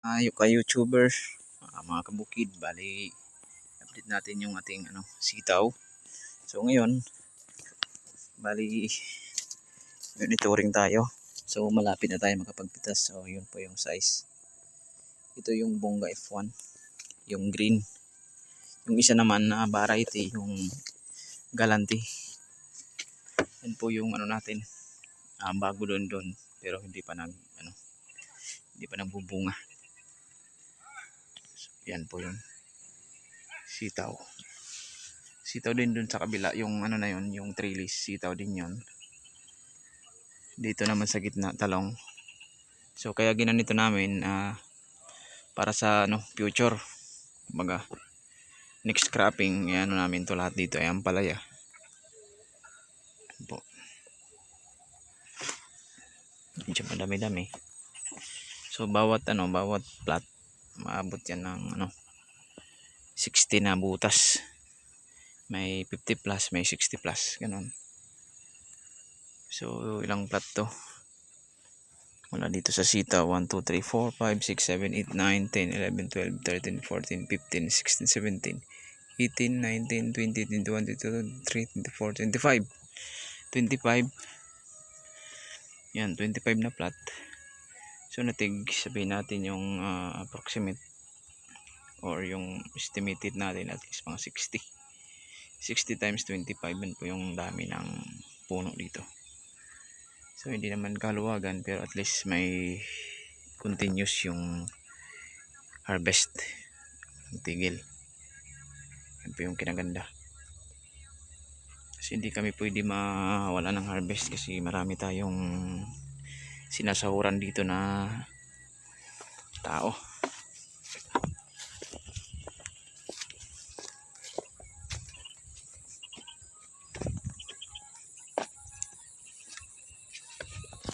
Ayo ka YouTuber, ah, mga kabukid, bali update natin yung ating ano, sitaw. So ngayon, bali monitoring tayo. So malapit na tayo makapagpitas. So yun po yung size. Ito yung Bonga F1, yung green. Yung isa naman na variety, yung Galanti. Yan po yung ano natin, ah, bago doon doon pero hindi pa nag ano, hindi pa nagbubunga. Yan po yun. Sitaw. Sitaw din dun sa kabila. Yung ano na yun, yung trellis. Sitaw din yun. Dito naman sa gitna, talong. So kaya ginanito namin ah, para sa ano, future. Kumbaga, next cropping, ano namin to lahat dito. Ayan palaya. Yan po. Medyo madami-dami. So bawat ano, bawat plat maabot yan ng ano 60 na butas. May 50 plus may 60 plus ganun. So ilang plat to? Wala dito sa sita 1, 2, 3, 4, 5, 6, 7, 8, 9, 10, 11, 12, 13, 14, 15, 16, 17 18, 19, 20, 21, 22, 23, 24, 25 25 yan 25 na plat So natig sabihin natin yung ah, approximate or yung estimated natin at least mga 60. 60 times 25 yun po yung dami ng puno dito. So hindi naman kaluwagan pero at least may continuous yung harvest. Ang tigil. Yan po yung kinaganda. Kasi hindi kami pwede mawala ng harvest kasi marami tayong sinasahuran dito na tao